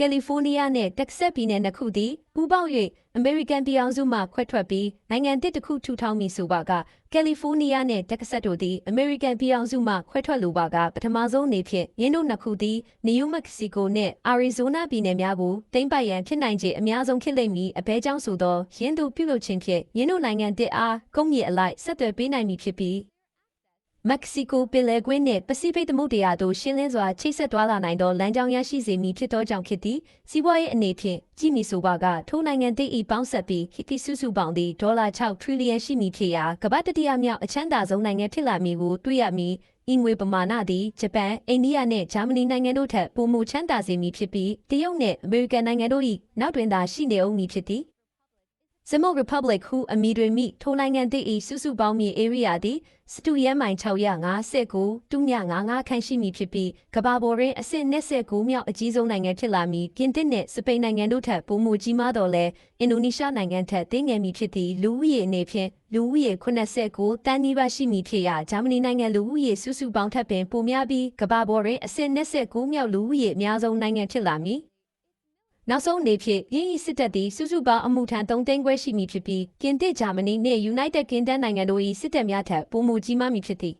ကယ်လီဖိုးနီးယားနှင့်တက်ဆက်ပြည်နယ်နှစ်ခုသည်ပူးပေါင်း၍အမေရိကန်ပြည်အောင်စုမှခွဲထွက်ပြီးနိုင်ငံတစ်တစ်ခုထူထောင်မည်ဆိုပါကကယ်လီဖိုးနီးယားနှင့်တက်ဆက်တို့သည်အမေရိကန်ပြည်အောင်စုမှခွဲထွက်လိုပါကပထမဆုံးအနေဖြင့်ရင်းတို့နှစ်ခုသည်နယူးမက္ကဆီကိုနှင့်အာရီဇိုနာပြည်နယ်များကိုတိမ့်ပိုက်ရန်ဖြစ်နိုင်ခြေအများဆုံးဖြစ်လိမ့်မည်အဘဲကြောင့်ဆိုသောရင်းတို့ပြုလုပ်ခြင်းဖြင့်ရင်းတို့နိုင်ငံတစ်အားကုန်းမြေအလိုက်ဆက်သွယ်ပေးနိုင်မည်ဖြစ်ပြီး မက္ကဆီကိုပင်လယ်ကွေ့နှင့်ပစိဖိတ်သမုဒ္ဒရာသို့ရှင်းလင်းစွာချိတ်ဆက်သွားလာနိုင်သောလမ်းကြောင်းရရှိစေမည်ဖြစ်သောကြောင့်ဖြစ်သည်စီးပွားရေးအနေဖြင့်ကြည့်မည်ဆိုပါကထိုနိုင်ငံတိတ်ဤပေါင်းဆက်ပြီးဟိတိစုစုပေါင်းသည့်ဒေါ်လာ6ထရီလီယံရှိမည်ဖြစ်ရာကမ္ဘာတတိယမြောက်အချမ်းသာဆုံးနိုင်ငံဖြစ်လာမည်ကိုတွေ့ရမည်အင်ငွေပမာဏသည်ဂျပန်အိန္ဒိယနှင့်ဂျာမနီနိုင်ငံတို့ထက်ပိုမိုချမ်းသာစေမည်ဖြစ်ပြီးတရုတ်နှင့်အမေရိကန်နိုင်ငံတို့၏နောက်တွင်သာရှိနေအောင်မည်ဖြစ်သည် Simul Republic ဟုအမည်တွင်မိထိုနိုင်ငံသည့်ဤစုစုပေါင်းမြေ area သည်စတူရဲမိုင်659တူည55ခန့်ရှိမည်ဖြစ်ပြီးကမ္ဘာပေါ်တွင်အဆင့်29မြောက်အကြီးဆုံးနိုင်ငံဖြစ်လာမည်ပြင်သစ်နှင့်စပိန်နိုင်ငံတို့ထက်ပိုမိုကြီးမားတော်လဲအင်ဒိုနီးရှားနိုင်ငံထက်သေးငယ်မည်ဖြစ်သည့်လူဦးရေအနေဖြင့်လူဦးရေ89တန်းနီးပါးရှိမည်ဖြစ်ရာဂျာမနီနိုင်ငံလူဦးရေစုစုပေါင်းထက်ပင်ပိုများပြီးကမ္ဘာပေါ်တွင်အဆင့်29မြောက်လူဦးရေအများဆုံးနိုင်ငံဖြစ်လာမည် နောက်ဆုံးအနေဖြင့်ရင်းဤစစ်တပ်သည်စုစုပေါင်းအမှုထမ်း3သိန်းခွဲရှိမည်ဖြစ်ပြီးကင်တစ်ဂျာမနီနှင့် United Kingdom နိုင်ငံတို့၏စစ်တပ်များထက်ပိုမိုကြီးမားမည်ဖြစ်သည်